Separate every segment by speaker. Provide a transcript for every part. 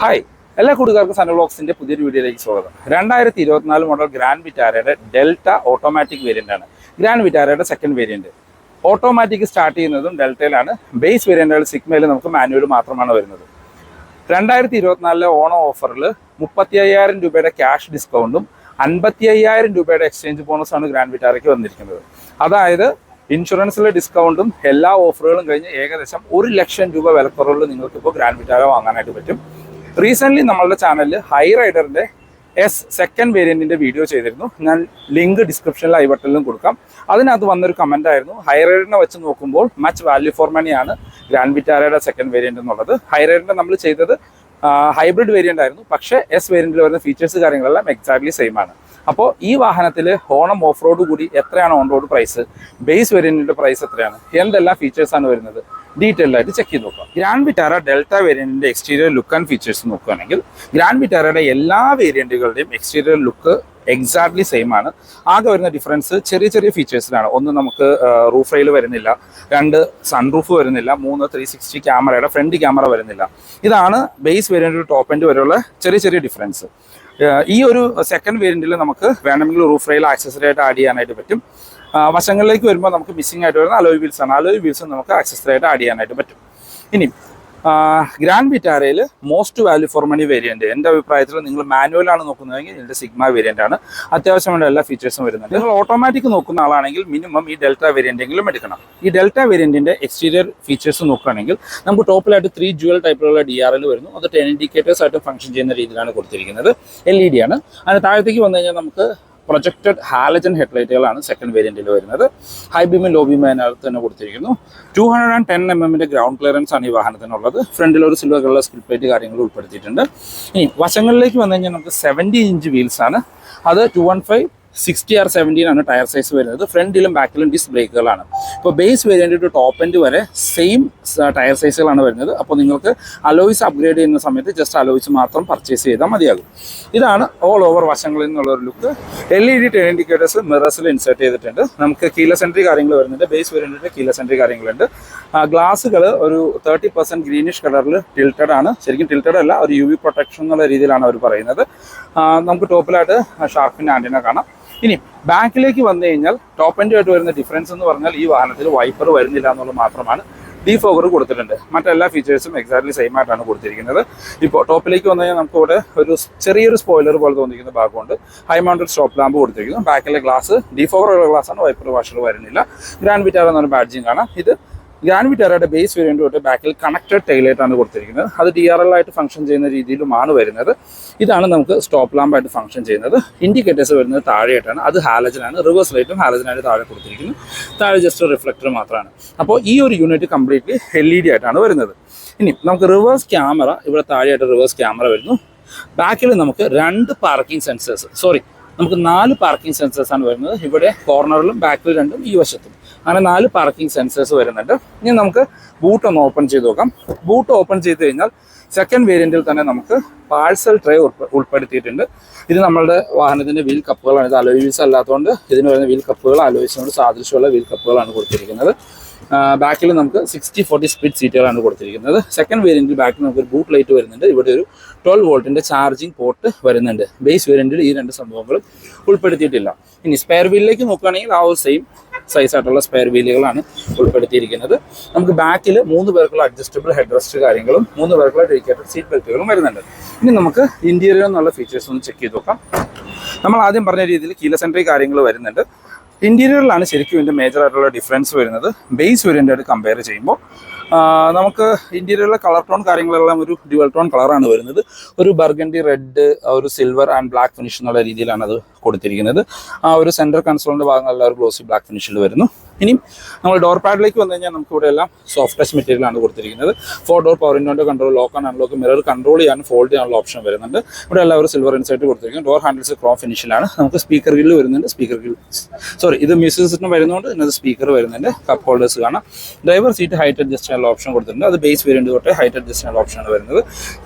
Speaker 1: Hi. എല്ലാ കൂട്ടുകാർക്കും സനോബ്ലോക്സിന്റെ പുതിയൊരു വീഡിയോയിലേക്ക് സ്വാഗതം. രണ്ടായിരത്തി ഇരുപത്തിനാല് മോഡൽ ഗ്രാൻഡ് വിറ്റാരയുടെ ഡെൽറ്റ ഓട്ടോമാറ്റിക് വേരിയന്റ് ആണ്. ഗ്രാൻഡ് വിറ്റാരയുടെ സെക്കൻഡ് വേരിയന്റ് ഓട്ടോമാറ്റിക് സ്റ്റാർട്ട് ചെയ്യുന്നതും ഡെൽറ്റയിലാണ് ബേസ് വേരിയന്റുകൾ സിഗ്മയിൽ നമുക്ക് മാനുവൽ മാത്രമാണ് വരുന്നത്. രണ്ടായിരത്തി ഇരുപത്തിനാലിലെ ഓണോ ഓഫറിൽ മുപ്പത്തി അയ്യായിരം രൂപയുടെ ക്യാഷ് ഡിസ്കൗണ്ടും അൻപത്തി അയ്യായിരം രൂപയുടെ എക്സ്ചേഞ്ച് ബോണസാണ് ഗ്രാൻഡ് വിറ്റാരയ്ക്ക് വന്നിരിക്കുന്നത്. അതായത് ഇൻഷുറൻസിലെ ഡിസ്കൗണ്ടും എല്ലാ ഓഫറുകളും കഴിഞ്ഞ് ഏകദേശം ഒരു ലക്ഷം രൂപ വിലക്കുറവിൽ നിങ്ങൾക്ക് ഇപ്പോൾ ഗ്രാൻഡ് വിറ്റാര വാങ്ങാനായിട്ട് പറ്റും. റീസെന്റ് നമ്മളുടെ ചാനലിൽ ഹൈ റൈഡറിന്റെ എസ് സെക്കൻഡ് വേരിയന്റിന്റെ വീഡിയോ ചെയ്തിരുന്നു. ഞാൻ ലിങ്ക് ഡിസ്ക്രിപ്ഷനിൽ ഐ ബട്ടണിലും കൊടുക്കാം. അതിനകത്ത് വന്നൊരു കമന്റ് ആയിരുന്നു. ഹൈ റൈഡറിനെ വെച്ച് നോക്കുമ്പോൾ മച്ച് വാല്യൂ ഫോർ മണിയാണ് ഗ്രാൻഡ് വിറ്റാരയുടെ സെക്കൻഡ് വേരിയന്റ് എന്നുള്ളത്. ഹൈ റൈഡറിന്റെ നമ്മൾ ചെയ്തത് ഹൈബ്രിഡ് വേരിയന്റ് ആയിരുന്നു. പക്ഷേ എസ് വേരിയന്റിൽ വരുന്ന ഫീച്ചേഴ്സ് കാര്യങ്ങളെല്ലാം എക്സാക്ട്ലി സെയിം ആണ്. അപ്പോൾ ഈ വാഹനത്തിൽ ഹോണം ഓഫ് റോഡ് കൂടി എത്രയാണ് ഓൺ റോഡ് പ്രൈസ് ബേസ് വേരിയന്റിന്റെ പ്രൈസ് എത്രയാണ്? എന്തെല്ലാം ഫീച്ചേഴ്സാണ് വരുന്നത്? ഡീറ്റെയിൽ ആയിട്ട് ചെക്ക് ചെയ്ത് നോക്കാം. ഗ്രാൻഡ് വിറ്റാര ഡെൽറ്റ വേരിയന്റിന്റെ എക്സ്റ്റീരിയർ ലുക്ക് ആൻഡ് ഫീച്ചേഴ്സ് നോക്കുകയാണെങ്കിൽ ഗ്രാൻഡ് വിറ്റാരയുടെ എല്ലാ വേരിയന്റുകളുടെയും എക്സ്റ്റീരിയർ ലുക്ക് എക്സാക്ട്ലി സെയിം ആണ്. ആകെ വരുന്ന ഡിഫറൻസ് ചെറിയ ചെറിയ ഫീച്ചേഴ്സിലാണ് ഒന്ന് നമുക്ക് റൂഫ് റെയിൽ വരുന്നില്ല. രണ്ട് സൺറൂഫ് വരുന്നില്ല. മൂന്ന് ത്രീ സിക്സ്റ്റി ക്യാമറയുടെ ഫ്രണ്ട് ക്യാമറ വരുന്നില്ല. ഇതാണ് ബേസ് വേരിയന്റ് ടോപ്പ് എൻഡ് വരെയുള്ള ചെറിയ ചെറിയ ഡിഫറൻസ് ഈ ഒരു സെക്കൻഡ് വേരിയന്റിൽ നമുക്ക് വേണമെങ്കിൽ റൂഫ് റെയിൽ ആക്സസറി ആയിട്ട് ആഡ് ചെയ്യാനായിട്ട് പറ്റും. വശങ്ങളിലേക്ക് വരുമ്പോൾ നമുക്ക് മിസ്സിംഗ് ആയിട്ട് വരുന്ന അലോയ് വീൽസ് ആണ്. അലോയ് വീൽസ് നമുക്ക് ആക്സസറി ആയിട്ട് ആഡ് ചെയ്യാനായിട്ട് പറ്റും. ഇനി grand വിറ്റാരയിൽ most value for money variant എന്റെ അഭിപ്രായത്തിൽ നിങ്ങൾ മാനുവൽ ആണ് നോക്കുന്നതെങ്കിൽ ഇതിന്റെ സിഗ്മ വേരിയന്റ് ആണ്. അത്യാവശ്യം വേണ്ട എല്ലാ ഫീച്ചേഴ്സും വരുന്നുണ്ട്. നിങ്ങൾ ഓട്ടോമാറ്റിക് നോക്കുന്ന ആളാണെങ്കിൽ മിനിമം ഈ ഡെൽറ്റ വേരിയന്റെങ്കിലും എടുക്കണം. ഈ ഡെൽറ്റ വേരിയന്റിന്റെ എക്സ്റ്റീരിയർ ഫീച്ചേഴ്സ് നോക്കുകയാണെങ്കിൽ നമുക്ക് ടോപ്പിലായിട്ട് ത്രീ ജുവൽ ടൈപ്പിലുള്ള ഡി ആർ എൽ വരുന്നു. അത് ടെൻ ഇൻഡിക്കേറ്റേഴ്സ് ആയിട്ട് ഫംഗ്ഷൻ ചെയ്യുന്ന രീതിയിലാണ് കൊടുത്തിരിക്കുന്നത്. എൽ ഇ ഡി ആണ്. അതിന് താഴത്തേക്ക് വന്നു കഴിഞ്ഞാൽ നമുക്ക് പ്രൊജക്റ്റഡ് ഹാലജൻ ഹെഡ്ലൈറ്റുകളാണ് സെക്കൻഡ് വേരിയന്റിൽ വരുന്നത്. ഹൈ ബീമും ലോ ബീമും അതിനകത്ത് തന്നെ കൊടുത്തിരിക്കുന്നു. Two hundred and ten M എമ്മിന്റെ ഗ്രൗണ്ട് ക്ലിയറൻസ് ആണ് ഈ വാഹനത്തിനുള്ളത്. ഫ്രണ്ടിൽ ഒരു സിൽവർ കളർ സ്കിൽ പ്ലേറ്റ് കാര്യങ്ങൾ ഉൾപ്പെടുത്തിയിട്ടുണ്ട്. ഇനി വശങ്ങളിലേക്ക് വന്നു കഴിഞ്ഞാൽ നമുക്ക് സെവന്റി ഇഞ്ച് വീൽസ് ആണ്. അത് two one five sixty R seventeen ആണ് ടയർ സൈസ് വരുന്നത്. ഫ്രണ്ടിലും ബാക്കിലും ഡിസ്ക് ബ്രേക്കുകളാണ്. ഇപ്പോൾ base variant to top end വരെ സെയിം ടയർ സൈസുകളാണ് വരുന്നത്. അപ്പോൾ നിങ്ങൾക്ക് അലോയ്സ് അപ്ഗ്രേഡ് ചെയ്യുന്ന സമയത്ത് ജസ്റ്റ് അലോയ്സ് മാത്രം പർച്ചേസ് ചെയ്താൽ മതിയാകും. ഇതാണ് ഓൾ ഓവർ വശങ്ങളിൽ നിന്നുള്ള ഒരു look L E D turn indicators മിറസിൽ insert ചെയ്തിട്ടുണ്ട്. നമുക്ക് കീല സെൻട്രി കാര്യങ്ങൾ വരുന്നുണ്ട്. ബേസ് വേരിയന്റിന്റെ കീല സെൻട്രി കാര്യങ്ങളുണ്ട്. ഗ്ലാസ്സുകൾ ഒരു തേർട്ടി പെർസെന്റ് ഗ്രീനിഷ് കളറിൽ ടിൽറ്റഡ് ആണ്. ശരിക്കും ടിൽറ്റഡ് അല്ല ഒരു യു വി പ്രൊട്ടക്ഷൻ എന്നുള്ള രീതിയിലാണ് അവർ പറയുന്നത്. നമുക്ക് ടോപ്പിലായിട്ട് ഷാർപ്പിന്റെ ആന്റിന കാണാം. ഇനി ബാക്കിലേക്ക് വന്നു കഴിഞ്ഞാൽ ടോപ്പ് എൻഡ് ആയിട്ട് വരുന്ന ഡിഫറൻസ് എന്ന് പറഞ്ഞാൽ ഈ വാഹനത്തിൽ വൈപ്പർ വരുന്നില്ല എന്നുള്ളത് മാത്രമാണ് ഡീഫോഗർ കൊടുത്തിട്ടുണ്ട്. മറ്റെല്ലാ ഫീച്ചേഴ്സും എക്സാക്ട്ലി സെയിം ആയിട്ടാണ് കൊടുത്തിരിക്കുന്നത്. ഇപ്പോൾ ടോപ്പിലേക്ക് വന്നു കഴിഞ്ഞാൽ നമുക്ക് ഇവിടെ ഒരു ചെറിയൊരു സ്പോയിലർ പോലെ തോന്നിക്കുന്ന ഭാഗമുണ്ട്. ഹൈ മൗണ്ടഡ് സ്റ്റോപ്പ് ലാമ്പ് കൊടുത്തിരിക്കുന്നു. ബാക്കിലെ ഗ്ലാസ് ഡീഫോഗർ ഉള്ള ഗ്ലാസ് ആണ് വൈപ്പർ വാഷർ വരുന്നില്ല. ഗ്രാൻഡ് വിറ്റാർ എന്നൊരു ബാഡ്ജിങ് കാണാം ഇത് ഗ്രാൻഡ് വിറ്റാരയുടെ ബേസ് വേരിയന്റ് തൊട്ട് ബാക്കിൽ കണക്റ്റഡ് ടൈലായിട്ടാണ് കൊടുത്തിരിക്കുന്നത്. അത് ഡി ആർ എൽ ആയിട്ട് ഫംഗ്ഷൻ ചെയ്യുന്ന രീതിയിലുമാണ് വരുന്നത്. ഇതാണ് നമുക്ക് സ്റ്റോപ്പ് ലാമ്പായിട്ട് ഫംഗ്ഷൻ ചെയ്യുന്നത്. ഇൻഡിക്കേറ്റേഴ്സ് വരുന്നത് താഴെയായിട്ടാണ്. അത് ഹാലജനാണ് റിവേഴ്സ് ലൈറ്റും ഹാലജനായിട്ട് താഴെ കൊടുത്തിരിക്കുന്നു. താഴെ ജസ്റ്റ് റിഫ്ലക്ടർ മാത്രമാണ് അപ്പോൾ ഈ ഒരു unit completely L E D ആയിട്ടാണ് വരുന്നത്. ഇനി നമുക്ക് റിവേഴ്സ് ക്യാമറ ഇവിടെ താഴെയായിട്ട് റിവേഴ്സ് ക്യാമറ വരുന്നു. ബാക്കിൽ നമുക്ക് രണ്ട് പാർക്കിംഗ് സെൻസേഴ്സ് സോറി നമുക്ക് നാല് പാർക്കിംഗ് സെൻസേഴ്സ് ആണ് വരുന്നത്. ഇവിടെ കോർണറിലും ബാക്കിൽ രണ്ടും ഈ വശത്തും. അങ്ങനെ നാല് പാർക്കിംഗ് സെൻസേഴ്സ് വരുന്നുണ്ട്. ഇനി നമുക്ക് ബൂട്ട് ഒന്ന് ഓപ്പൺ ചെയ്ത് നോക്കാം. ബൂട്ട് ഓപ്പൺ ചെയ്ത് കഴിഞ്ഞാൽ സെക്കൻഡ് വേരിയന്റിൽ തന്നെ നമുക്ക് പാഴ്സൽ ട്രേ ഉൾപ്പെടുത്തിയിട്ടുണ്ട്. ഇത് നമ്മളുടെ വാഹനത്തിന്റെ വീൽ കപ്പുകളാണ് ഇത് അലോയ് അല്ലാത്തതുകൊണ്ട് ഇതിന് വരുന്ന വീൽ കപ്പുകൾ അലോയ്സിനോട് സാദൃശ്യമുള്ള വീൽ കപ്പുകളാണ് കൊടുത്തിരിക്കുന്നത്. ബാക്കിൽ നമുക്ക് സിക്സ്റ്റി ഫോർട്ടി സ്പീഡ് സീറ്റുകളാണ് കൊടുത്തിരിക്കുന്നത്. സെക്കൻഡ് വേരിയന്റിൽ ബാക്കിൽ നമുക്ക് ഒരു ബൂട്ട് ലൈറ്റ് വരുന്നുണ്ട്. ഇവിടെ ഒരു ട്വൽവ് വോൾട്ടിന്റെ ചാർജിങ് പോർട്ട് വരുന്നുണ്ട്. ബേസ് വേരിയന്റിൽ ഈ രണ്ട് സംഭവങ്ങളും ഉൾപ്പെടുത്തിയിട്ടില്ല. ഇനി സ്പെയർ വീലിലേക്ക് നോക്കുകയാണെങ്കിൽ ആ ഒരു സെയിം സൈസ് ആയിട്ടുള്ള സ്പെയർ വീലുകളാണ് ഉൾപ്പെടുത്തിയിരിക്കുന്നത്. നമുക്ക് ബാക്കിൽ മൂന്ന് പേർക്കുള്ള അഡ്ജസ്റ്റബിൾ ഹെഡ് റെസ്റ്റ് കാര്യങ്ങളും മൂന്ന് പേർക്കുള്ള ഡെഡിക്കേറ്റഡ് സീറ്റ് ബെൽറ്റുകളും വരുന്നുണ്ട്. ഇനി നമുക്ക് ഇന്റീരിയർ എന്നുള്ള ഫീച്ചേഴ്സ് ഒന്ന് ചെക്ക് ചെയ്ത് നോക്കാം. നമ്മൾ ആദ്യം പറഞ്ഞ രീതിയിൽ കീല സെൻട്രി കാര്യങ്ങൾ വരുന്നുണ്ട്. ഇന്റീരിയറിലാണ് ശരിക്കും ഇതിന്റെ മേജർ ആയിട്ടുള്ള ഡിഫറൻസ് വരുന്നത്. ബേസ് വേരിയന്റായിട്ട് കമ്പയർ ചെയ്യുമ്പോൾ നമുക്ക് ഇന്റീരിയറിലെ കളർ ടോൺ കാര്യങ്ങളെല്ലാം ഒരു ഡ്യുവൽ ടോൺ കളറാണ് വരുന്നത്. ഒരു ബർഗൻഡി റെഡ് ഒരു സിൽവർ ആൻഡ് ബ്ലാക്ക് ഫിനിഷ് എന്നുള്ള രീതിയിലാണ് അത് കൊടുത്തിരിക്കുന്നത്. ആ ഒരു സെന്റർ കൺസോളിന്റെ ഭാഗങ്ങളെല്ലാം ഒരു ഗ്ലോസി ബ്ലാക്ക് ഫിനിഷിൽ വരുന്നു. ഇനിയും നമ്മൾ ഡോർ പാഡിലേക്ക് വന്നു കഴിഞ്ഞാൽ നമുക്ക് ഇവിടെ എല്ലാം സോഫ്റ്റ് ടച്ച് മെറ്റീരിയൽ ആണ് കൊടുത്തിരിക്കുന്നത്. Four door power ഇൻഡോന്റെ control lock and unlock mirror control ചെയ്യാനും ഫോൾഡ് ചെയ്യാനുള്ള ഓപ്ഷൻ വരുന്നുണ്ട്. ഇവിടെ എല്ലാം ഒരു സിൽവർ ഇൻസൈറ്റ് കൊടുത്തിരിക്കുന്നു. ഡോർ ഹാൻഡിൽസ് ക്രോം ഫിനിഷിലാണ് നമുക്ക് സ്പീക്കർ ഗ്രില്ല് വരുന്നുണ്ട്. സ്പീക്കർ ഗിൽ സോറി ഇത് മ്യൂസിക് സിസ്റ്റം വരുന്നതുകൊണ്ട് ഇതിനകത്ത് സ്പീക്കർ വരുന്നുണ്ട്. കപ്പ് ഹോൾഡേഴ്സ് കാണാം. ഡ്രൈവർ സീറ്റ് ഹൈറ്റ് അഡ്ജസ്റ്റ് ചെയ്യാനുള്ള ഓപ്ഷൻ കൊടുത്തിട്ടുണ്ട്. അത് ബേസ് വേരിയന്റ് തൊട്ട് ഹൈറ്റ് അഡ്ജസ്റ്റ് ചെയ്യാനുള്ള ഓപ്ഷനാണ് വരുന്നത്.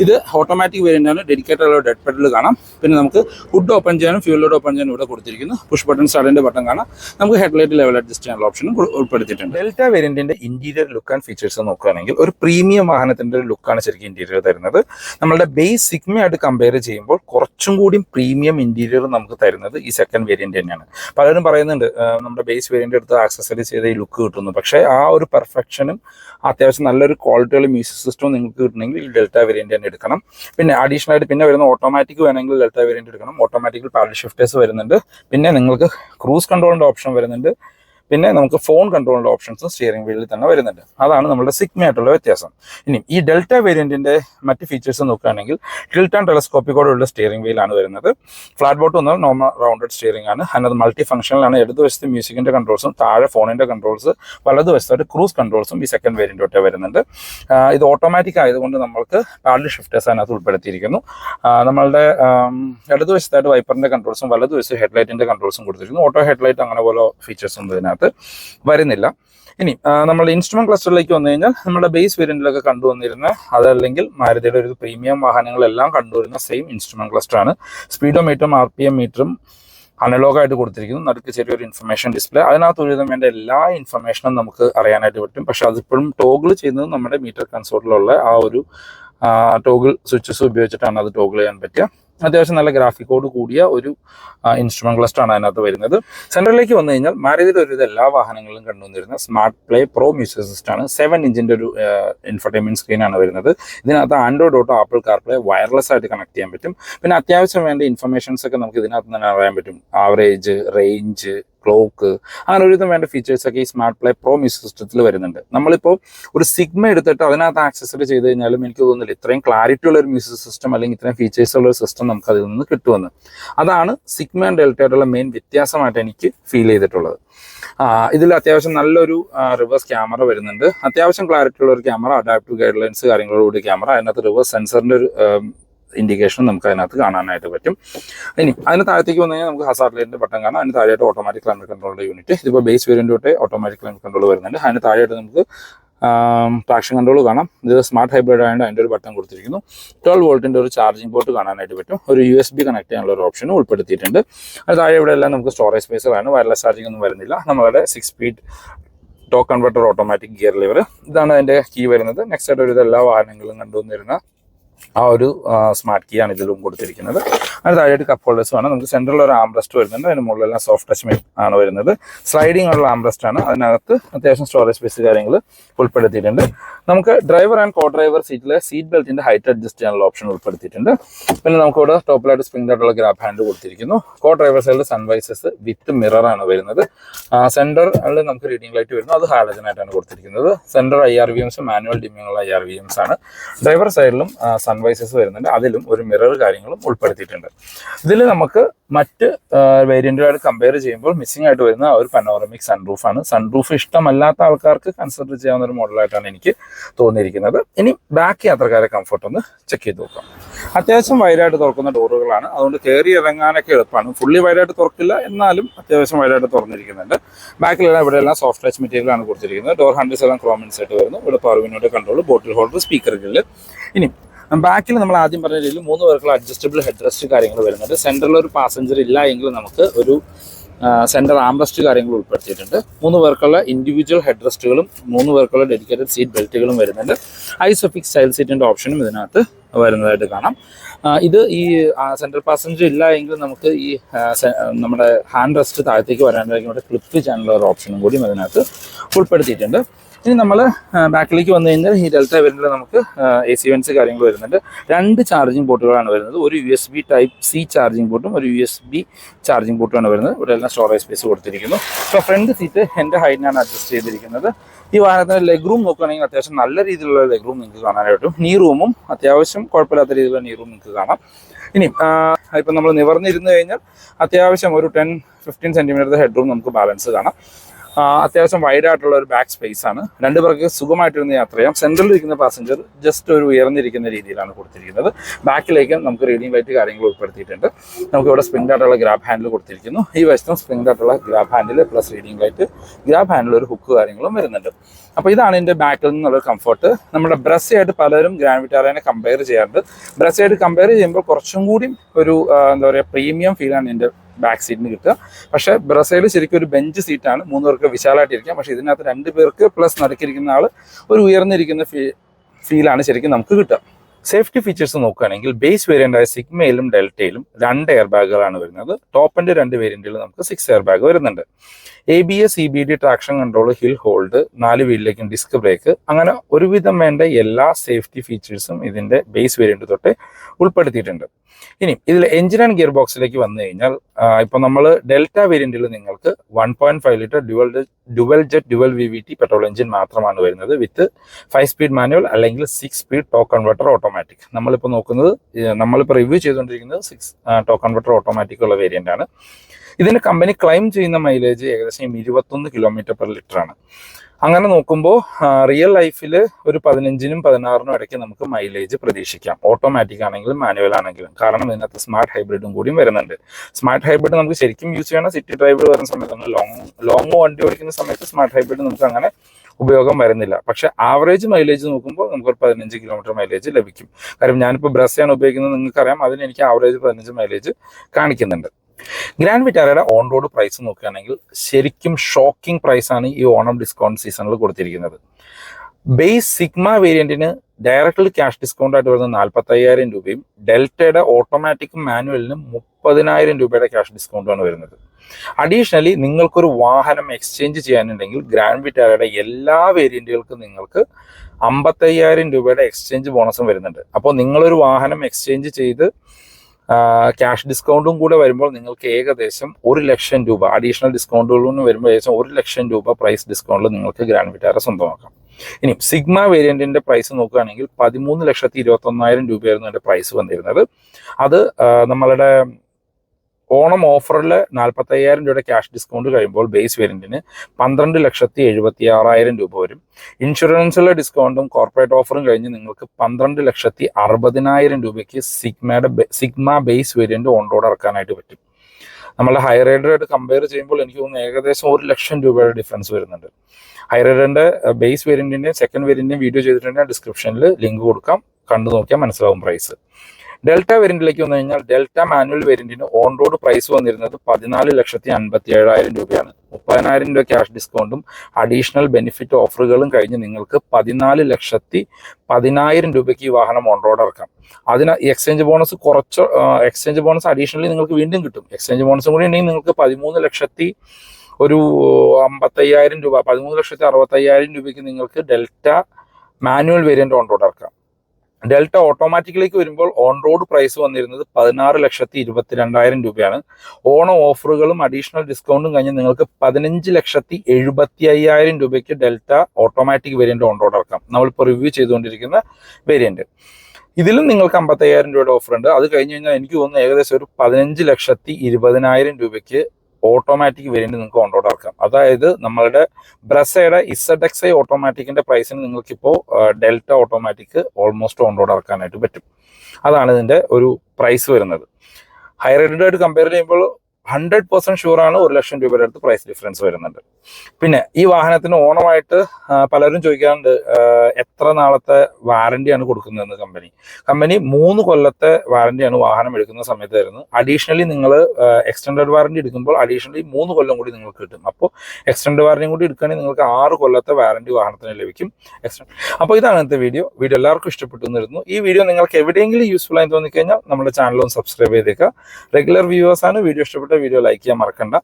Speaker 1: ഇത് ഓട്ടോമാറ്റിക് വേരിയന്റ് ആണ്. ഡെഡിക്കേറ്റഡ് ഡെഡ് പെഡൽ കാണാം. പിന്നെ നമുക്ക് ഫുഡ് ഓപ്പൺ ചെയ്യാനും ഫ്യൂൽ ലോഡ് ചെയ്യാൻ ഇവിടെ കൊടുത്തിരിക്കുന്നു. പുഷ് ബട്ടൺ സ്റ്റാർട്ടിന്റെ ബട്ടൺ കാണാം. നമുക്ക് ഹെഡ്ലൈറ്റ് ലെവൽ അഡ്ജസ്റ്റ് ചെയ്യാനുള്ള ഓപ്ഷനും ഉൾപ്പെടുത്തിയിട്ടുണ്ട്. ഡെൽറ്റ വേരിയന്റിന്റെ ഇന്റീരിയർ ലുക്ക് ആൻഡ് ഫീച്ചേഴ്സ് നോക്കുകയാണെങ്കിൽ ഒരു പ്രീമിയം വാഹനത്തിന്റെ ഒരു ലുക്കാണ് ശരിക്കും ഇന്റീരിയർ തരുന്നത്. നമ്മളുടെ ബേസ് സിഗ്മയായിട്ട് കമ്പയർ ചെയ്യുമ്പോൾ കുറച്ചും കൂടി പ്രീമിയം ഇന്റീരിയർ നമുക്ക് തരുന്നത് ഈ സെക്കൻഡ് വേരിയന്റ് തന്നെയാണ്. പലരും പറയുന്നുണ്ട് നമ്മുടെ ബേസ് വേരിയന്റ് എടുത്ത് ആക്സസറീസ് ചെയ്ത ഈ ലുക്ക് കിട്ടുന്നു. പക്ഷേ ആ ഒരു പെർഫെക്ഷനും അത്യാവശ്യം നല്ലൊരു ക്വാളിറ്റിയുള്ള മ്യൂസിക് സിസ്റ്റവും നിങ്ങൾക്ക് കിട്ടണമെങ്കിൽ ഈ ഡെൽറ്റ വേരിയന്റ് തന്നെ എടുക്കണം. പിന്നെ അഡീഷണൽ ആയിട്ട് പിന്നെ വരുന്ന ഓട്ടോമാറ്റിക് വേണമെങ്കിൽ ഡെൽറ്റ വേരിയന്റ് എടുക്കണം. ഓട്ടോമാറ്റിക്കൽ പാഡൽ വരുന്നുണ്ട്. പിന്നെ നിങ്ങൾക്ക് ക്രൂസ് കൺട്രോളിന്റെ ഓപ്ഷൻ വരുന്നുണ്ട്. പിന്നെ നമുക്ക് ഫോൺ കൺട്രോളിന്റെ ഓപ്ഷൻസും സ്റ്റിയറിംഗ് വീലിൽ തന്നെ വരുന്നുണ്ട്. അതാണ് നമ്മുടെ സിഗ്മയായിട്ടുള്ള വ്യത്യാസം. ഇനി ഈ ഡെൽറ്റ വേരിയന്റിന്റെ മറ്റ് ഫീച്ചേഴ്സ് നോക്കുകയാണെങ്കിൽ ആൻഡ് ടെലസ്കോപ്പിക്കോടുള്ള സ്റ്റിയറിംഗ് വീലാണ് വരുന്നത്. ഫ്ലാറ്റ് ബോട്ട് വന്നാൽ നോർമൽ റൗണ്ടഡ് സ്റ്റിയറിംഗ് ആണ്. അതിനകത്ത് മൾട്ടി ഫംഗ്ഷനിലാണ് ഇടതുവശത്ത് മ്യൂസിക്കിന്റെ കൺട്രോൾസും താഴെ ഫോണിന്റെ കൺട്രോൾസ് വലതുവശത്തായിട്ട് ക്രൂസ് കൺട്രോൾസും ഈ സെക്കൻഡ് വേരിയന്റ് തൊട്ടേ വരുന്നുണ്ട്. ഇത് ഓട്ടോമാറ്റിക് ആയതുകൊണ്ട് നമ്മൾക്ക് പാഡിൽ ഷിഫ്റ്റേഴ്സ് അതിനകത്ത് ഉൾപ്പെടുത്തിയിരിക്കുന്നു. നമ്മളുടെ ഇടതുവശത്തായിട്ട് വൈപ്പറിന്റെ കൺട്രോൾസും വലതുവശത്ത് ഹെഡ്ലൈറ്റിന്റെ കൺട്രോൾസും കൊടുത്തിരിക്കുന്നു. ഓട്ടോ ഹെഡ്ലൈറ്റ് അങ്ങനെ പോലെ ഫീച്ചേഴ്സ് ഉണ്ട് ഇതിനകത്ത്. വരുന്നില്ല. ഇനി നമ്മുടെ ഇൻസ്ട്രുമെന്റ് ക്ലസ്റ്ററിലേക്ക് വന്നു കഴിഞ്ഞാൽ നമ്മുടെ ബേസ് വേരിയന്റിലൊക്കെ കണ്ടുവന്നിരുന്ന അതല്ലെങ്കിൽ മാരുതിയുടെ ഒരു പ്രീമിയം വാഹനങ്ങളെല്ലാം കണ്ടുവരുന്ന സെയിം ഇൻസ്ട്രുമെന്റ് ക്ലസ്റ്റർ ആണ്. സ്പീഡോമീറ്ററും ആർ പി എം മീറ്ററും അനലോഗായിട്ട് കൊടുത്തിരിക്കുന്നു. നടുക്ക് ചെറിയൊരു ഇൻഫർമേഷൻ ഡിസ്പ്ലേ അതിനകത്ത് ഒരുവിധം വേണ്ട എല്ലാ ഇൻഫർമേഷനും നമുക്ക് അറിയാനായിട്ട് പറ്റും. പക്ഷെ അതിപ്പോഴും ടോഗിൾ ചെയ്യുന്നത് നമ്മുടെ മീറ്റർ കൺസോർട്ടിലുള്ള ആ ഒരു ടോഗിൾ സ്വിച്ചസ് ഉപയോഗിച്ചിട്ടാണ് അത് ടോഗിൾ ചെയ്യാൻ പറ്റുക. അത്യാവശ്യം നല്ല ഗ്രാഫിക്കോട് കൂടിയ ഒരു ഇൻസ്ട്രുമെന്റ് ക്ലസ്റ്റർ ആണ് അതിനകത്ത് വരുന്നത്. സെൻട്രലിലേക്ക് വന്നു കഴിഞ്ഞാൽ മാരുതിയുടെ ഒരു എല്ലാ വാഹനങ്ങളും കണ്ടുവന്നിരുന്ന smart play pro music system ആണ്. സെവൻ ഇഞ്ചിന്റെ ഒരു ഇൻഫർടൈൻമെന്റ് സ്ക്രീനാണ് വരുന്നത്. ഇതിനകത്ത് Android Auto Apple CarPlay wireless ആയിട്ട് കണക്ട് ചെയ്യാൻ പറ്റും. പിന്നെ അത്യാവശ്യം വേണ്ട ഇൻഫർമേഷൻസ് ഒക്കെ നമുക്ക് ഇതിനകത്ത് തന്നെ അറിയാൻ പറ്റും. ആവറേജ് റേഞ്ച് ക്ലോക്ക് അങ്ങനെ ഒരുവിധം വേണ്ട ഫീച്ചേഴ്സൊക്കെ ഈ സ്മാർട്ട് പ്ലേ പ്രോ മ്യൂസിക് സിസ്റ്റത്തിൽ വരുന്നുണ്ട്. നമ്മളിപ്പോൾ ഒരു സിഗ്മ എടുത്തിട്ട് അതിനകത്ത് ആക്സസറി ചെയ്ത് കഴിഞ്ഞാലും എനിക്ക് തോന്നുന്നില്ല ഇത്രയും ക്ലാരിറ്റി ഉള്ള ഒരു മ്യൂസിക് സിസ്റ്റം അല്ലെങ്കിൽ ഇത്രയും ഫീച്ചേഴ്സ് ഉള്ള ഒരു സിസ്റ്റം നമുക്ക് അതിൽ നിന്ന് കിട്ടുമെന്ന്. അതാണ് സിഗ്മ ആൻഡ് ഡെൽറ്റയായിട്ടുള്ള മെയിൻ വ്യത്യാസമായിട്ട് എനിക്ക് ഫീൽ ചെയ്തിട്ടുള്ളത്. ഇതിൽ അത്യാവശ്യം നല്ലൊരു റിവേഴ്സ് ക്യാമറ വരുന്നുണ്ട്. അത്യാവശ്യം ക്ലാരിറ്റി ഉള്ള ഒരു ക്യാമറ അഡാപ്റ്റീവ് ഗൈഡ് ലൈൻസ് കാര്യങ്ങളോടുകൂടി ക്യാമറ അതിനകത്ത് റിവേഴ്സ് സെൻസറിന്റെ ഒരു ഇൻഡിക്കേഷൻ നമുക്ക് അതിനകത്ത് കാണാനായിട്ട് പറ്റും. ഇനി അതിന് താഴത്തേക്ക് വന്നു കഴിഞ്ഞാൽ നമുക്ക് ഹസാർഡ് ലൈറ്റിന്റെ ബട്ടൺ കാണാം. അതിന് താഴെയായിട്ട് ഓട്ടോമാറ്റിക് ക്ലൈമറ്റ് കൺട്രോളിന്റെ യൂണിറ്റ് ഇതിപ്പോൾ ബേസ് വേരിയന്റ് തൊട്ടേ ഓട്ടോമാറ്റിക് ക്ലൈമറ്റ് കൺട്രോൾ വരുന്നുണ്ട്. അതിന് താഴെയായിട്ട് നമുക്ക് ട്രാക്ഷൻ കൺട്രോൾ കാണാം. ഇത് സ്മാർട്ട് ഹൈബ്രിഡ് ആയതുകൊണ്ട് അതിന്റെ ഒരു ബട്ടൺ കൊടുത്തിരിക്കുന്നു. ട്വൽവ് വോൾട്ടിന്റെ ഒരു ചാർജിംഗ് പോർട്ട് കാണാനായിട്ട് പറ്റും. ഒരു യു എസ് ബി കണക്ട് ചെയ്യാനുള്ള ഒരു ഓപ്ഷനും ഉൾപ്പെടുത്തിയിട്ടുണ്ട്. അത് താഴെ ഇവിടെ എല്ലാം നമുക്ക് സ്റ്റോറേജ് സ്പേസുകളാണ് വയർലെസ് ചാർജിംഗ് ഒന്നും വരുന്നില്ല. നമ്മളുടെ six speed torque converter automatic gear lever ഇതാണ് അതിന്റെ കീ വരുന്നത്. നെക്സ്റ്റ് ആയിട്ട് ഒരു എല്ലാ വാഹനങ്ങളും കണ്ടുവന്നിരുന്ന ആ ഒരു സ്മാർട്ട് കീ ആണ് ഇതിലും കൊടുത്തിരിക്കുന്നത്. അതിന് താഴെയായിട്ട് കപ്പ് ഹോൾഡേഴ്സ് വേണം. നമുക്ക് സെൻട്രൽ ഒരു ആംബ്രസ്റ്റ് വരുന്നുണ്ട്. അതിന് മുകളിലെല്ലാം സോഫ്റ്റ് ടച്ച് ആണ് വരുന്നത്. സ്ലൈഡിംഗ് ഉള്ള ആംബ്രസ്റ്റ് ആണ്. അതിനകത്ത് അത്യാവശ്യം സ്റ്റോറേജ് സ്പേസ് കാര്യങ്ങൾ ഉൾപ്പെടുത്തിയിട്ടുണ്ട്. നമുക്ക് ഡ്രൈവർ ആൻഡ് കോ ഡ്രൈവർ സീറ്റിലെ സീറ്റ് ബെൽറ്റിന്റെ ഹൈറ്റ് അഡ്ജസ്റ്റ് ചെയ്യാനുള്ള ഓപ്ഷൻ ഉൾപ്പെടുത്തിയിട്ടുണ്ട്. പിന്നെ നമുക്ക് ഇവിടെ ടോപ്പിലായിട്ട് സ്പ്രിംഗ് ആയിട്ടുള്ള ഗ്രാബ് ഹാൻഡ് കൊടുത്തിരിക്കുന്നു. കോ ഡ്രൈവർ സൈഡിൽ സൺവൈസസ് വിത്ത് മിറർ ആണ് വരുന്നത്. സെന്ററിൽ നമുക്ക് റീഡിംഗ് ലൈറ്റ് വരുന്നു. അത് ഹാലജനായിട്ടാണ് കൊടുത്തിരിക്കുന്നത്. Centre I R V എംസ് manual ഡിമ്മിങ്ങുള്ള ഐ ആർ വി എംസ് ആണ് ഡ്രൈവർ സൈഡിലും സൺവൈസസ് വരുന്നുണ്ട്. അതിലും ഒരു മിറർ കാര്യങ്ങളും ഉൾപ്പെടുത്തിയിട്ടുണ്ട്. ഇതിൽ നമുക്ക് മറ്റ് വേരിയന്റുമായിട്ട് കമ്പയർ ചെയ്യുമ്പോൾ മിസ്സിംഗ് ആയിട്ട് വരുന്ന ഒരു പനോറമിക് സൺറൂഫ് ആണ്. സൺറൂഫ് ഇഷ്ടമല്ലാത്ത ആൾക്കാർക്ക് കൺസിഡർ ചെയ്യാവുന്ന ഒരു മോഡലായിട്ടാണ് എനിക്ക് തോന്നിയിരിക്കുന്നത്. ഇനി ബാക്ക് യാത്രക്കാരെ കംഫർട്ട് ഒന്ന് ചെക്ക് ചെയ്ത് നോക്കാം. അത്യാവശ്യം വൈഡായിട്ട് തുറക്കുന്ന ഡോറുകളാണ്. അതുകൊണ്ട് കയറി ഇറങ്ങാനൊക്കെ എളുപ്പമാണ്. ഫുള്ളി വൈഡായിട്ട് തുറക്കില്ല എന്നാലും അത്യാവശ്യം വൈഡായിട്ട് തുറന്നിരിക്കുന്നുണ്ട്. ബാക്കിലെല്ലാം ഇവിടെ എല്ലാം സോഫ്റ്റ് ടച്ച് മെറ്റീരിയലാണ് കൊടുത്തിരിക്കുന്നത്. ഡോർ ഹാൻഡിൽസ് എല്ലാം ക്രോമിൻസ് ആയിട്ട് വരുന്നു. ഇവിടെ പവർ വിനോട് കൺട്രോൾ ബോട്ടിൽ ഹോൾഡർ ഗ്രില്ല് ഇനി ബാക്കിൽ നമ്മൾ ആദ്യം പറഞ്ഞ രീതിയിൽ മൂന്ന് പേർക്കുള്ള അഡ്ജസ്റ്റബിൾ ഹെഡ് റെസ്റ്റ് കാര്യങ്ങൾ വരുന്നുണ്ട്. സെന്ററിൽ ഒരു പാസഞ്ചർ ഇല്ല എങ്കിൽ നമുക്ക് ഒരു സെന്റർ ആംറസ്റ്റ് കാര്യങ്ങൾ ഉൾപ്പെടുത്തിയിട്ടുണ്ട്. മൂന്ന് പേർക്കുള്ള ഇൻഡിവിജ്വൽ ഹെഡ് റെസ്റ്റുകളും മൂന്ന് പേർക്കുള്ള ഡെഡിക്കേറ്റഡ് സീറ്റ് ബെൽറ്റുകളും വരുന്നുണ്ട്. ഐസോഫിക് സ്റ്റൈൽ സീറ്റിന്റെ ഓപ്ഷനും ഇതിനകത്ത് വരുന്നതായിട്ട് കാണാം. ഇത് ഈ സെൻട്രൽ പാസഞ്ചർ ഇല്ല എങ്കിൽ നമുക്ക് ഈ നമ്മുടെ ഹാൻഡ് റെസ്റ്റ് താഴത്തേക്ക് വരാനായിരിക്കും ക്ലിപ്പ് ചെയ്യാനുള്ള ഒരു ഓപ്ഷനും കൂടിയും അതിനകത്ത് ഉൾപ്പെടുത്തിയിട്ടുണ്ട്. ഇനി നമ്മൾ ബാക്കിലേക്ക് വന്നു കഴിഞ്ഞാൽ ഈ ഡെൽറ്റ വേരിയന്റിൽ നമുക്ക് എ സി വെൻസ് കാര്യങ്ങൾ വരുന്നുണ്ട്. രണ്ട് ചാർജിങ് പോർട്ടുകളാണ് വരുന്നത്. ഒരു U S B type C charging പോർട്ടും ഒരു യു എസ് ബി ചാർജിങ് പോർട്ടുമാണ് വരുന്നത്. ഇവിടെ എല്ലാം സ്റ്റോറേജ് സ്പേസ് കൊടുത്തിരിക്കുന്നു. സോ ഫ്രണ്ട് സീറ്റ് എന്റെ ഹൈറ്റിനാണ് അഡ്ജസ്റ്റ് ചെയ്തിരിക്കുന്നത്. ഈ വാഹനത്തിന് ലെഗ് റൂം നോക്കുകയാണെങ്കിൽ അത്യാവശ്യം നല്ല രീതിയിലുള്ള ലെഗ് റൂം നിങ്ങൾക്ക് കാണാനായിട്ടും നീ റൂമും അത്യാവശ്യം കുഴപ്പമില്ലാത്ത രീതിയിലുള്ള നീ റൂം നിങ്ങൾക്ക് കാണാം. ഇനി ഇപ്പം നമ്മൾ നിവർന്നിരുന്ന് കഴിഞ്ഞാൽ അത്യാവശ്യം ഒരു ten fifteen centimetre head room നമുക്ക് ബാലൻസ് കാണാം. അത്യാവശ്യം വൈഡ് ആയിട്ടുള്ള ഒരു ബാക്ക് സ്പേസ് ആണ്. രണ്ടു പേർക്ക് സുഖമായിട്ടിരുന്ന് യാത്ര ചെയ്യാം. സെൻട്രലിൽ ഇരിക്കുന്ന പാസഞ്ചർ ജസ്റ്റ് ഒരു ഉയർന്നിരിക്കുന്ന രീതിയിലാണ് കൊടുത്തിരിക്കുന്നത്. ബാക്കിലേക്ക് നമുക്ക് റീഡിംഗ് ലൈറ്റ് കാര്യങ്ങൾ ഉൾപ്പെടുത്തിയിട്ടുണ്ട്. നമുക്ക് ഇവിടെ സ്പ്രിംഗ് ആയിട്ടുള്ള ഗ്രാബ് ഹാൻഡിൽ കൊടുത്തിരിക്കുന്നു. ഈ വശത്തും സ്പ്രിംഗ് ആയിട്ടുള്ള grab handle plus reading light grab handle ഒരു ഹുക്ക് കാര്യങ്ങളും വരുന്നുണ്ട്. അപ്പോൾ ഇതാണ് ഇതിന്റെ ബാക്കിൽ നിന്നുള്ള കംഫർട്ട് നമ്മുടെ ബ്രസ്സായിട്ട് പലരും ഗ്രാൻഡ് വിറ്റാറിനെ കമ്പയർ ചെയ്യാറുണ്ട്. ബ്രസ്സായിട്ട് കമ്പയർ ചെയ്യുമ്പോൾ കുറച്ചും കൂടി ഒരു എന്താ പറയുക പ്രീമിയം ഫീലാണ് ഇതിന്റെ ബാക്ക് സീറ്റിന് കിട്ടുക. പക്ഷേ ബ്രസയിൽ ശരിക്കും ഒരു ബെഞ്ച് സീറ്റാണ് മൂന്ന് പേർക്ക് വിശാലമായിട്ടിരിക്കാം. പക്ഷേ ഇതിനകത്ത് രണ്ട് പേർക്ക് പ്ലസ് നടക്കിരിക്കുന്ന ആൾ ഒരു ഉയർന്നിരിക്കുന്ന ഫീ ഫീലാണ് ശരിക്കും നമുക്ക് കിട്ടുക. സേഫ്റ്റി ഫീച്ചേഴ്സ് നോക്കുകയാണെങ്കിൽ ബേസ് വേരിയന്റ് ആയ സിഗ്മയിലും ഡെൽറ്റയിലും രണ്ട് എയർ ബാഗുകളാണ് വരുന്നത് ടോപ്പിന്റെ രണ്ട് വേരിയന്റിൽ നമുക്ക് സിക്സ് എയർ ബാഗ് വരുന്നുണ്ട് A B S E B D traction control hill hold നാല് വീലിലേക്കും ഡിസ്ക് ബ്രേക്ക് അങ്ങനെ ഒരുവിധം വേണ്ട എല്ലാ സേഫ്റ്റി ഫീച്ചേഴ്സും ഇതിന്റെ ബേസ് വേരിയന്റ് തൊട്ട് ഉൾപ്പെടുത്തിയിട്ടുണ്ട്. ഇനി ഇതിൽ എഞ്ചിൻ ആൻഡ് ഗിയർ ബോക്സിലേക്ക് വന്നു കഴിഞ്ഞാൽ ഇപ്പം നമ്മൾ ഡെൽറ്റ വേരിയന്റിൽ നിങ്ങൾക്ക് one point five litre dual dual jet dual V V T petrol engine മാത്രമാണ് വരുന്നത് വിത്ത് ഫൈവ് സ്പീഡ് മാനുവൽ അല്ലെങ്കിൽ six speed torque converter automatic നമ്മളിപ്പോൾ നോക്കുന്നത് നമ്മളിപ്പോൾ റിവ്യൂ ചെയ്തുകൊണ്ടിരിക്കുന്നത് സിക്സ് ടോക്ക് കൺവെർട്ടർ ഓട്ടോമാറ്റിക് ഉള്ള വേരിയന്റ് ആണ്. ഇതിന് കമ്പനി ക്ലെയിം ചെയ്യുന്ന മൈലേജ് ഏകദേശം ഇരുപത്തൊന്ന് കിലോമീറ്റർ പെർ ലിറ്റർ ആണ്. അങ്ങനെ നോക്കുമ്പോൾ റിയൽ ലൈഫിൽ ഒരു പതിനഞ്ചിനും പതിനാറിനും ഇടയ്ക്ക് നമുക്ക് മൈലേജ് പ്രതീക്ഷിക്കാം. ഓട്ടോമാറ്റിക് ആണെങ്കിലും മാനുവൽ ആണെങ്കിലും. കാരണം ഇതിനകത്ത് സ്മാർട്ട് ഹൈബ്രിഡും കൂടിയും വരുന്നുണ്ട്. സ്മാർട്ട് ഹൈബ്രിഡ് നമുക്ക് ശരിക്കും യൂസ് ചെയ്യണം സിറ്റി ഡ്രൈവ് വരുന്ന സമയത്ത് ലോങ് ലോങ് വണ്ടി ഓടിക്കുന്ന സമയത്ത് സ്മാർട്ട് ഹൈബ്രിഡ് നമുക്ക് അങ്ങനെ ഉപയോഗം വരുന്നില്ല. പക്ഷെ ആവറേജ് മൈലേജ് നോക്കുമ്പോൾ നമുക്ക് ഒരു പതിനഞ്ച് കിലോമീറ്റർ മൈലേജ് ലഭിക്കും. കാര്യം ഞാനിപ്പോൾ ബ്രസ്സാണ് ഉപയോഗിക്കുന്നത് നിങ്ങൾക്കറിയാം. അതിന് എനിക്ക് ആവറേജ് പതിനഞ്ച് മൈലേജ് കാണിക്കുന്നുണ്ട്. ഗ്രാൻഡ് വിറ്റാരയുടെ ഓൺ റോഡ് പ്രൈസ് നോക്കുകയാണെങ്കിൽ ശരിക്കും ഷോക്കിംഗ് പ്രൈസാണ് ഈ ഓണം ഡിസ്കൗണ്ട് സീസണിൽ കൊടുത്തിരിക്കുന്നത്. ബേസ് സിഗ്മ വേരിയന്റിന് ഡയറക്റ്റ്ലി ക്യാഷ് ഡിസ്കൗണ്ട് ആയിട്ട് വരുന്നത് നാൽപ്പത്തയ്യായിരം രൂപയും ഡെൽറ്റയുടെ ഓട്ടോമാറ്റിക് മാനുവലിന് മുപ്പതിനായിരം രൂപയുടെ ക്യാഷ് ഡിസ്കൗണ്ടാണ് വരുന്നത്. അഡീഷണലി നിങ്ങൾക്കൊരു വാഹനം എക്സ്ചേഞ്ച് ചെയ്യാനുണ്ടെങ്കിൽ ഗ്രാൻഡ് വിറ്റാരയുടെ എല്ലാ വേരിയന്റുകൾക്കും നിങ്ങൾക്ക് അമ്പത്തയ്യായിരം രൂപയുടെ എക്സ്ചേഞ്ച് ബോണസും വരുന്നുണ്ട്. അപ്പോൾ നിങ്ങളൊരു വാഹനം എക്സ്ചേഞ്ച് ചെയ്ത് ക്യാഷ് ഡിസ്കൗണ്ടും കൂടെ വരുമ്പോൾ നിങ്ങൾക്ക് ഏകദേശം ഒരു ലക്ഷം രൂപ അഡീഷണൽ ഡിസ്കൗണ്ടുകളും വരുമ്പോൾ ഏകദേശം ഒരു ലക്ഷം രൂപ പ്രൈസ് ഡിസ്കൗണ്ടിൽ നിങ്ങൾക്ക് ഗ്രാൻഡ് വിറ്റാര സ്വന്തമാക്കാം. ഇനി സിഗ്മ വേരിയന്റിന്റെ പ്രൈസ് നോക്കുകയാണെങ്കിൽ പതിമൂന്ന് ലക്ഷത്തി ഇരുപത്തി ഒന്നായിരം രൂപയായിരുന്നു അതിന്റെ പ്രൈസ് വന്നിരുന്നത്. അത് നമ്മളുടെ ഓണം ഓഫറിൽ നാൽപ്പത്തയ്യായിരം രൂപയുടെ ക്യാഷ് ഡിസ്കൗണ്ട് കഴിയുമ്പോൾ ബേസ് വേരിയന്റിന് പന്ത്രണ്ട് ലക്ഷത്തി എഴുപത്തി ആറായിരം രൂപ വരും. ഇൻഷുറൻസിലെ ഡിസ്കൗണ്ടും കോർപ്പറേറ്റ് ഓഫറും കഴിഞ്ഞ് നിങ്ങൾക്ക് പന്ത്രണ്ട് ലക്ഷത്തി അറുപതിനായിരം രൂപയ്ക്ക് സിഗ്മയുടെ Sigma base variant on road ഇറക്കാനായിട്ട് പറ്റും. നമ്മളെ ഹൈറൈഡറായിട്ട് കമ്പയർ ചെയ്യുമ്പോൾ എനിക്ക് തോന്നുന്നു ഏകദേശം ഒരു ലക്ഷം രൂപയുടെ ഡിഫറൻസ് വരുന്നുണ്ട്. ഹൈറൈഡറിന്റെ ബേസ് വേരിയന്റിന്റെയും സെക്കൻഡ് വേരിയന്റിന്റെയും വീഡിയോ ചെയ്തിട്ടുണ്ടെങ്കിൽ ഡിസ്ക്രിപ്ഷനിൽ ലിങ്ക് കൊടുക്കാം. കണ്ടു നോക്കിയാൽ മനസ്സിലാവും പ്രൈസ് ഡെൽറ്റ വേരിയന്റിലേക്ക് വന്നു കഴിഞ്ഞാൽ ഡെൽറ്റ മാനുവൽ വേരിയന്റിന് ഓൺ റോഡ് പ്രൈസ് വന്നിരുന്നത് പതിനാല് ലക്ഷത്തി അൻപത്തി ഏഴായിരം രൂപയാണ്. മുപ്പതിനായിരം രൂപ ക്യാഷ് ഡിസ്കൗണ്ടും അഡീഷണൽ ബെനിഫിറ്റ് ഓഫറുകളും കഴിഞ്ഞ് നിങ്ങൾക്ക് പതിനാല് ലക്ഷത്തി പതിനായിരം രൂപയ്ക്ക് ഈ വാഹനം ഓൺ റോഡ് ഇറക്കാം. അതിന് എക്സ്ചേഞ്ച് ബോണസ് കുറച്ച് എക്സ്ചേഞ്ച് ബോണസ് അഡീഷണലി നിങ്ങൾക്ക് വീണ്ടും കിട്ടും. എക്സ്ചേഞ്ച് ബോണസും കൂടി ഉണ്ടെങ്കിൽ നിങ്ങൾക്ക് പതിമൂന്ന് ലക്ഷത്തി ഒരു അമ്പത്തയ്യായിരം രൂപ പതിമൂന്ന് ലക്ഷത്തി അറുപത്തയ്യായിരം രൂപയ്ക്ക് നിങ്ങൾക്ക് Delta manual variant on road ഇറക്കാം. ഡെൽറ്റ ഓട്ടോമാറ്റിക്കിലേക്ക് വരുമ്പോൾ ഓൺ റോഡ് പ്രൈസ് വന്നിരുന്നത് പതിനാറ് ലക്ഷത്തി ഇരുപത്തിരണ്ടായിരം രൂപയാണ്. ഓണം ഓഫറുകളും അഡീഷണൽ ഡിസ്കൗണ്ടും കഴിഞ്ഞ് നിങ്ങൾക്ക് പതിനഞ്ച് ലക്ഷത്തി എഴുപത്തി അയ്യായിരം രൂപയ്ക്ക് Delta automatic variant on road ഇറക്കാം. നമ്മളിപ്പോൾ റിവ്യൂ ചെയ്തുകൊണ്ടിരിക്കുന്ന വേരിയന്റ് ഇതിലും നിങ്ങൾക്ക് അമ്പത്തയ്യായിരം രൂപയുടെ ഓഫർ ഉണ്ട്. അത് കഴിഞ്ഞ് കഴിഞ്ഞാൽ എനിക്ക് തോന്നുന്നു ഏകദേശം ഒരു പതിനഞ്ച് ലക്ഷത്തി ഇരുപതിനായിരം രൂപയ്ക്ക് ഓട്ടോമാറ്റിക് വേരിയന്റ് നിങ്ങൾക്ക് കൊണ്ടോട്ട് ഇറക്കാം. അതായത് നമ്മളുടെ ബ്രസയുടെ ഇസഡ് എക്സ് ഐ ഓട്ടോമാറ്റിക്കിന്റെ പ്രൈസിന് നിങ്ങൾക്കിപ്പോൾ ഡെൽറ്റ ഓട്ടോമാറ്റിക് ഓൾമോസ്റ്റ് കൊണ്ടോട്ട് ഇറക്കാനായിട്ട് പറ്റും. അതാണ് ഇതിന്റെ ഒരു പ്രൈസ് വരുന്നത്. ഹൈ റേറ്റഡായിട്ട് കമ്പയർ ചെയ്യുമ്പോൾ ഹൺഡ്രഡ് പെർസെന്റ് ആണ് ഒരു ലക്ഷം രൂപയുടെ അടുത്ത് പ്രൈസ് ഡിഫറൻസ് വരുന്നുണ്ട് പിന്നെ ഈ വാഹനത്തിന് ഓണമായിട്ട് പലരും ചോദിക്കാറുണ്ട് എത്ര നാളത്തെ വാറന്റിയാണ് കൊടുക്കുന്നതെന്ന് കമ്പനി കമ്പനി മൂന്ന് കൊല്ലത്തെ വാറന്റിയാണ് വാഹനം എടുക്കുന്ന സമയത്ത് തരുന്നത്. അഡീഷണലി നിങ്ങൾ എക്സ്റ്റൻഡ് വാറണ്ടി എടുക്കുമ്പോൾ അഡീഷണലി മൂന്ന് കൊല്ലം കൂടി നിങ്ങൾക്ക് കിട്ടും. അപ്പോൾ എക്സ്റ്റൻഡ് വാറണ്ടി കൂടി എടുക്കുകയാണെങ്കിൽ നിങ്ങൾക്ക് ആറ് കൊല്ലത്തെ വാറണ്ടി വാഹനത്തിന് ലഭിക്കും. എക്സ്റ്റൻഡ് അപ്പോൾ ഇതാണ് ഇന്നത്തെ വീഡിയോ വീഡിയോ എല്ലാവർക്കും ഇഷ്ടപ്പെട്ടു എന്നിരുന്നു ഈ വീഡിയോ നിങ്ങൾക്ക് എവിടെയെങ്കിലും യൂസ്ഫുൾ ആയി തോന്നിക്കഴിഞ്ഞാൽ നമ്മുടെ ചാനൽ ഒന്ന് സബ്സ്ക്രൈബ് ചെയ്തേക്കുക. റെഗുലർ വ്യൂവേഴ്സാണ് വീഡിയോ ഇഷ്ടപ്പെട്ട വീഡിയോ ലൈക്ക് ചെയ്യാൻ മറക്കണ്ട.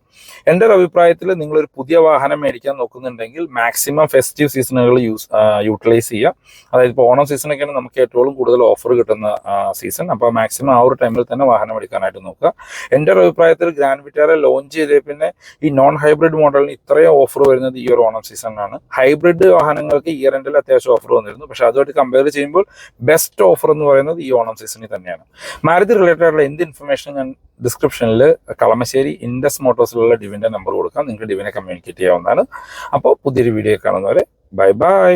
Speaker 1: എന്റെ ഒരു അഭിപ്രായത്തിൽ ഒരു പുതിയ വാഹനം മേടിക്കാൻ നോക്കുന്നുണ്ടെങ്കിൽ മാക്സിമം ഫെസ്റ്റീവ് സീസണുകൾ യൂസ് യൂട്ടിലൈസ് ചെയ്യുക. അതായത് ഇപ്പോൾ ഓണം സീസണൊക്കെയാണ് നമുക്ക് ഏറ്റവും കൂടുതൽ ഓഫർ കിട്ടുന്ന സീസൺ അപ്പോൾ മാക്സിമം ആ ഒരു ടൈമിൽ തന്നെ വാഹനം എടുക്കാനായിട്ട് നോക്കുക. എന്റെ ഒരു അഭിപ്രായത്തിൽ ഗ്രാൻഡ് വിറ്റാര ലോഞ്ച് ചെയ്തേ പിന്നെ ഈ നോൺ ഹൈബ്രിഡ് മോഡലിന് ഇത്രയും ഓഫർ വരുന്നത് ഈ ഒരു ഓണം സീസണിലാണ് ഹൈബ്രിഡ് വാഹനങ്ങൾക്ക് ഇയർ എൻഡിൽ അത്യാവശ്യം ഓഫർ വന്നിരുന്നു. പക്ഷെ അതുമായിട്ട് കമ്പയർ ചെയ്യുമ്പോൾ ബെസ്റ്റ് ഓഫർ എന്ന് പറയുന്നത് ഈ ഓണം സീസണിൽ തന്നെയാണ്. മാരുതി റിലേറ്റഡ് ആയിട്ടുള്ള എന്ത് ഇൻഫർമേഷൻ ഞാൻ ഡിസ്ക്രിപ്ഷനിൽ കളമശ്ശേരി ഇൻഡസ് മോട്ടോഴ്സിലുള്ള ഡിവിന്റെ നമ്പർ കൊടുക്കാം. നിങ്ങൾക്ക് ഡിവിനെ കമ്മ്യൂണിക്കേറ്റ് ചെയ്യാവുന്നതാണ്. അപ്പോൾ പുതിയൊരു വീഡിയോ കാണുന്നവരെ ബൈ ബൈ